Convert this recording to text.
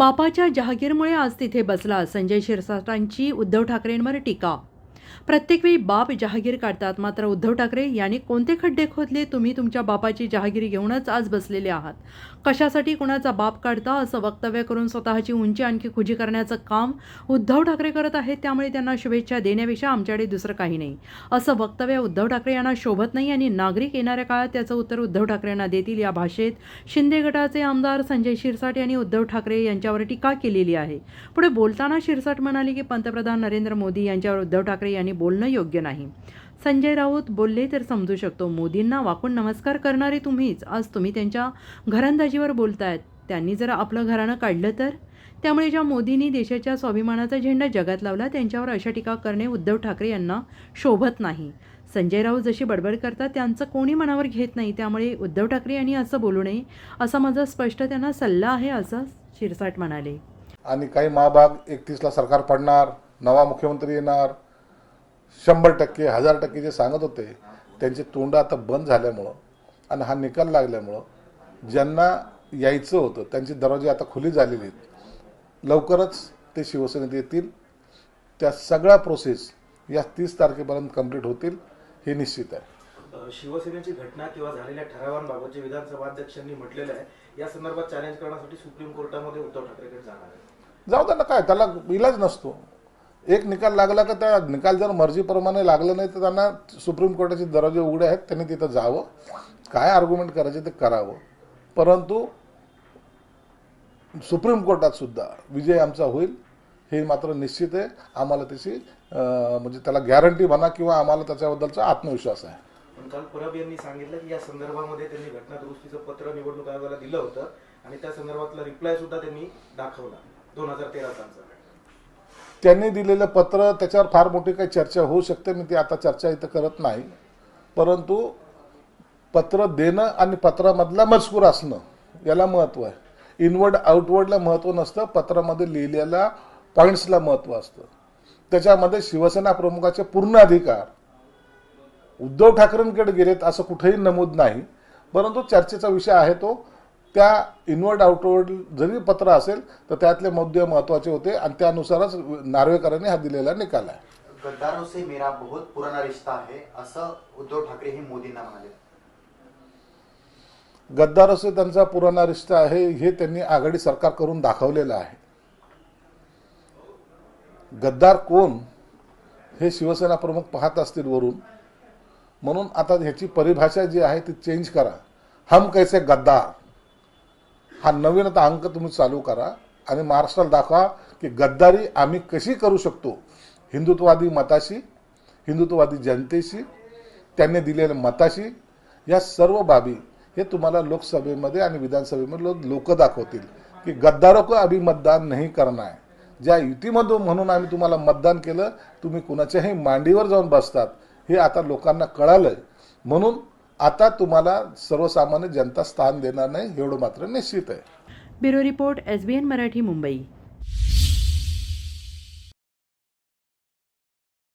बापाच्या जहागीरमुळे आज तिथे बसला. संजय शिरसाटांची उद्धव ठाकरेंवर टीका प्रत्येक वेळी बाप जहागीर काढतात. मात्र उद्धव ठाकरे यांनी कोणते खड्डे खोदले? तुम्ही तुमच्या बापाची जहागिरी घेऊनच आज बसलेले आहात. कशासाठी कुणाचा बाप काढता असं वक्तव्य करून स्वतःची उंची आणखी खुजी करण्याचं काम उद्धव ठाकरे करत आहेत त्यामुळे त्यांना शुभेच्छा देण्यापेक्षा आमच्याकडे दुसरं काही नाही. असं वक्तव्य उद्धव ठाकरे यांना शोभत नाही आणि नागरिक येणाऱ्या काळात त्याचं उत्तर उद्धव ठाकरेंना देतील या भाषेत शिंदे गटाचे आमदार संजय शिरसाट यांनी उद्धव ठाकरे यांच्यावर टीका केलेली आहे. पुढे बोलताना शिरसाट म्हणाले की पंतप्रधान नरेंद्र मोदी यांच्यावर उद्धव ठाकरे आणि बोलणं योग्य नाही. संजय राऊत बोलले तर समजू शकतो. मोदींना वाकून नमस्कार करणारे तुम्हीच. आज तुम्ही त्यांच्या घरंदाजीवर बोलतायत. त्यांनी जर आपलं घराणं काढलं तर? त्यामुळे ज्या मोदींनी देशाच्या स्वाभिमानाचा झेंडा जगात लावला त्यांच्यावर अशा टीका करणे उद्धव ठाकरे यांना शोभत नाही. संजय राऊत जशी बडबड करतात त्यांचं कोणी मनावर घेत नाही. त्यामुळे उद्धव ठाकरे यांनी असं बोलू नये असा माझा स्पष्ट त्यांना सल्ला आहे असं शिरसाट म्हणाले. आणि काही महाभाग एकतीसला सरकार पडणार नवा मुख्यमंत्री येणार शंभर टक्के हजार टक्के जे सांगत होते त्यांचे तोंड आता बंद झाल्यामुळं आणि हा निकाल लागल्यामुळं ज्यांना यायचं होतं त्यांचे दरवाजे आता खुली झालेले आहेत. लवकरच ते शिवसेनेत येतील. त्या सगळ्या प्रोसेस या तीस तारखेपर्यंत कंप्लीट होतील हे निश्चित आहे. शिवसेनेची घटना किंवा झालेल्या ठरावांबाबत जे विधानसभा अध्यक्षांनी म्हटलेलं आहे या संदर्भात चॅलेंज करण्यासाठी सुप्रीम कोर्टामध्ये उद्धव ठाकरेकडे जाणार आहे. जाऊ त्यांना काय? त्याला इलाज नसतो. एक निकाल लागला का त्या निकाल जर मर्जीप्रमाणे लागला नाही तर त्यांना सुप्रीम कोर्टाचे दरवाजे उघडे आहेत त्यांनी तिथं जावं. काय आर्ग्युमेंट करायचे ते करावं. परंतु सुप्रीम कोर्टात सुद्धा विजय आमचा होईल हे मात्र निश्चित आहे. आम्हाला त्याची म्हणजे त्याला गॅरंटी म्हणा किंवा आम्हाला त्याच्याबद्दलचा आत्मविश्वास आहे. पण काल परब यांनी सांगितलं की या संदर्भामध्ये त्यांनी घटना दुरुस्तीचं पत्र निवडणूक आयोगाला दिलं होतं आणि त्या संदर्भातला रिप्लाय सुद्धा त्यांनी दाखवला दोन हजार तेरा सालचा त्यांनी दिलेलं पत्र त्याच्यावर फार मोठी काही चर्चा होऊ शकते. मी ती आता चर्चा इथं करत नाही. परंतु पत्र देणं आणि पत्रामधला मजकूर असणं याला महत्त्व आहे. इनवर्ड आउटवर्डला महत्त्व नसतं. पत्रामध्ये लिहिलेल्या पॉईंट्सला महत्त्व असतं. त्याच्यामध्ये शिवसेना प्रमुखाचे पूर्ण अधिकार उद्धव ठाकरेंकडे गेलेत असं कुठेही नमूद नाही. परंतु चर्चेचा विषय आहे तो. त्या इनवर्ड आउटवर्ड जरी पत्र असेल तर त्यातले मुद्दे महत्त्वाचे होते आणि त्यानुसारच नार्वेकरांनी हा दिलेला निकाल आहे. गद्दारों से मेरा बहुत पुराना रिश्ता है असं उद्धव ठाकरे हे मोदींना म्हणाले. त्यांचा पुराणा रिश्ता आहे हे त्यांनी आघाडी सरकार करून दाखवलेलं आहे. गद्दार कोण हे शिवसेना प्रमुख पाहत असतील वरून. म्हणून आता ह्याची परिभाषा जी आहे ती चेंज करा. हम कैसे गद्दार? हा नवीनता अंक तुम्ही चालू करा आणि महाराष्ट्राला दाखवा की गद्दारी आम्ही कशी करू शकतो. हिंदुत्ववादी मताशी हिंदुत्ववादी जनतेशी त्यांनी दिलेल्या मताशी या सर्व बाबी हे तुम्हाला लोकसभेमध्ये आणि विधानसभेमध्ये लोक दाखवतील की गद्दारों को अभी मतदान नाही करणार. आहे ज्या युतीमधून म्हणून आम्ही तुम्हाला मतदान केलं तुम्ही कुणाच्याही मांडीवर जाऊन बसतात. हे आता लोकांना कळालं म्हणून आता तुम्हाला सर्वसामान्य जनता स्थान देणार नाही एवढं मात्र निश्चित आहे. Bureau report S B N Marathi Mumbai.